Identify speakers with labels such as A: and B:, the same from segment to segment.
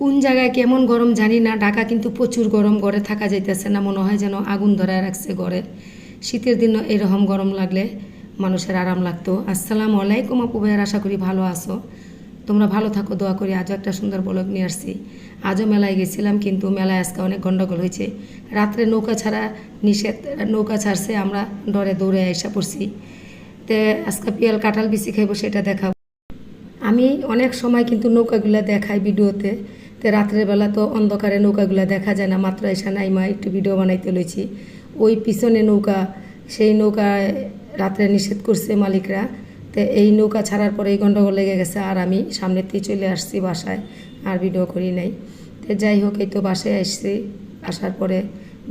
A: কোন জায়গায় কেমন গরম জানি না, ঢাকা কিন্তু প্রচুর গরম ঘরে থাকা যাইতেছে না, মনে হয় যেন আগুন ধরায় রাখছে ঘরে শীতের দিনও এরকম গরম লাগলে মানুষের আরাম লাগতো। আসসালামু আলাইকুম আপু ভাইয়ের, আশা করি ভালো আছো। তোমরা ভালো থাকো, দোয়া করি আজও একটা সুন্দর ব্লগ নিয়ে আসছি। আজও মেলায় গেছিলাম কিন্তু মেলায় আজকে অনেক গন্ডগোল হয়েছে। রাত্রে নৌকা ছাড়া নিষেধ, নৌকা ছাড়ছে, আমরা ডরে দৌড়ে এসে পড়ছি। তে আজকে পিয়াল কাঁঠাল বিচি খাইবো সেটা দেখাবো। আমি অনেক সময় কিন্তু নৌকাগুলা দেখাই ভিডিওতে। তো রাত্রের বেলা তো অন্ধকারে নৌকাগুলা দেখা যায় না, মাত্র এসা নাই মা একটু ভিডিও বানাইতে লইছি। ওই পিছনে নৌকা, সেই নৌকায় রাত্রে নিষেধ করছে মালিকরা। তো এই নৌকা ছাড়ার পরে এই গন্ডগোল লেগে গেছে আর আমি সামনেতেই চলে আসছি বাসায়, আর ভিডিও করি নাই। তো যাই হোক, এই তো বাসায় আসছি। আসার পরে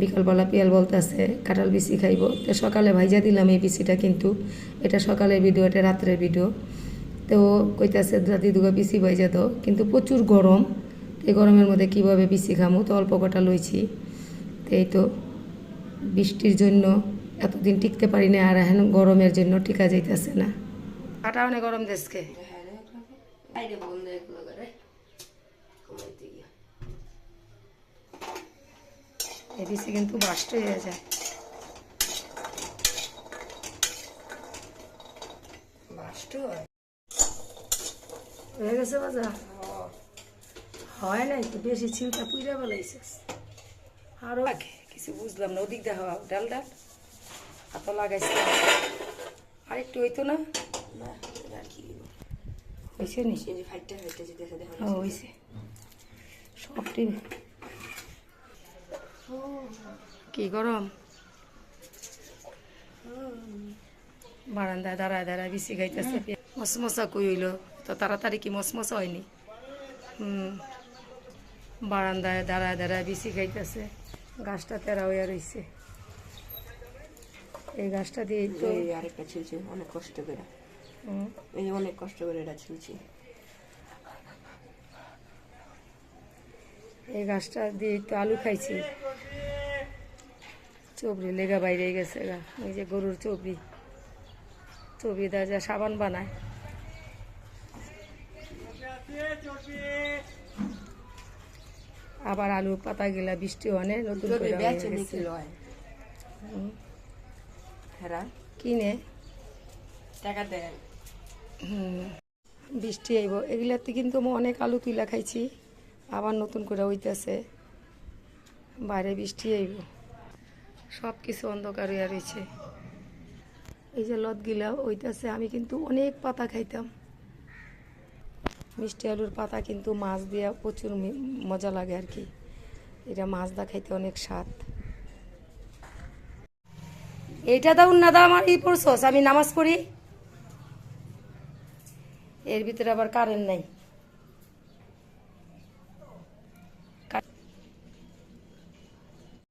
A: বিকালবেলা পিয়াল বলতেছে, কাঁঠাল বিচি খাইব। তো সকালে ভাইজা দিলাম এই বিচিটা কিন্তু, এটা সকালের ভিডিও এটা রাত্রের ভিডিও তো কইতাছে, দাদি দুগা বিচি বাইজা দাও। কিন্তু প্রচুর গরম। এই গরমের মধ্যে কীভাবে বিচি খামো তো অল্প কটা লইছি। তো এই তো বৃষ্টির জন্য এতদিন টিকতে পারি না আর এখন গরমের জন্য টিকা যাইতেছে না। কাটা অনেক গরম দেশকে? কিন্তু বাস্ট হয়ে যায়।
B: হয়ে।
A: গেছে বাজা হয় নাই তো বেশি চিন্তা পুইরা বেলাইছিস আরও আগে কিছু বুঝলাম না ওদিক দেখা ডাল ডাল। এত লাগাইছে আর একটু হইতো না? হয়েছে নি? হয়েছে সবটি কি গরম? বারান্দায় দাঁড়ায় দাঁড়ায় বিসি খাইতেছে মশমশা কই হইল? তো তাড়াতাড়ি কি মশমশা হয়নি? হুম। বারান্দায় দাঁড়ায় দাঁড়ায় বিসি খাইতেছে। গাছটা তেরা হইয়া রইছে। এই গাছটা দিয়ে তো
B: আরেকটা ছিলছি অনেক কষ্ট করে। এই অনেক কষ্ট করে এটা ছিলছি
A: এই গাছটা দিয়ে তো আলু খাইছি। চবড়ি লেগা বাইরে গেছে গা। এই যে গরুর চবড়ি চবড়ি দা যা সাবান বানায়। আবার আলু পাতা গেলা বৃষ্টি অনেক নতুন করে কিনে?
B: টাকা দেয়
A: হুম। বৃষ্টি আইব। এগুলাতে কিন্তু আমি অনেক আলু তুলা খাইছি আবার নতুন করে হইতেছে। বাইরে বৃষ্টি আইব। সব কিছু অন্ধকার হইয়া রয়েছে এই যে লতগুলা হইতেছে আমি কিন্তু অনেক পাতা খাইতাম। মিষ্টি আলুর পাতা কিন্তু মাছ দিয়ে প্রচুর মজা লাগে আর কি। এটা মাছ দা খাইতে অনেক স্বাদ। এইটা দাও না দাও আমার এই পড়ছস আমি নামাজ পড়ি। এর ভিতরে আবার কারেন্ট নাই।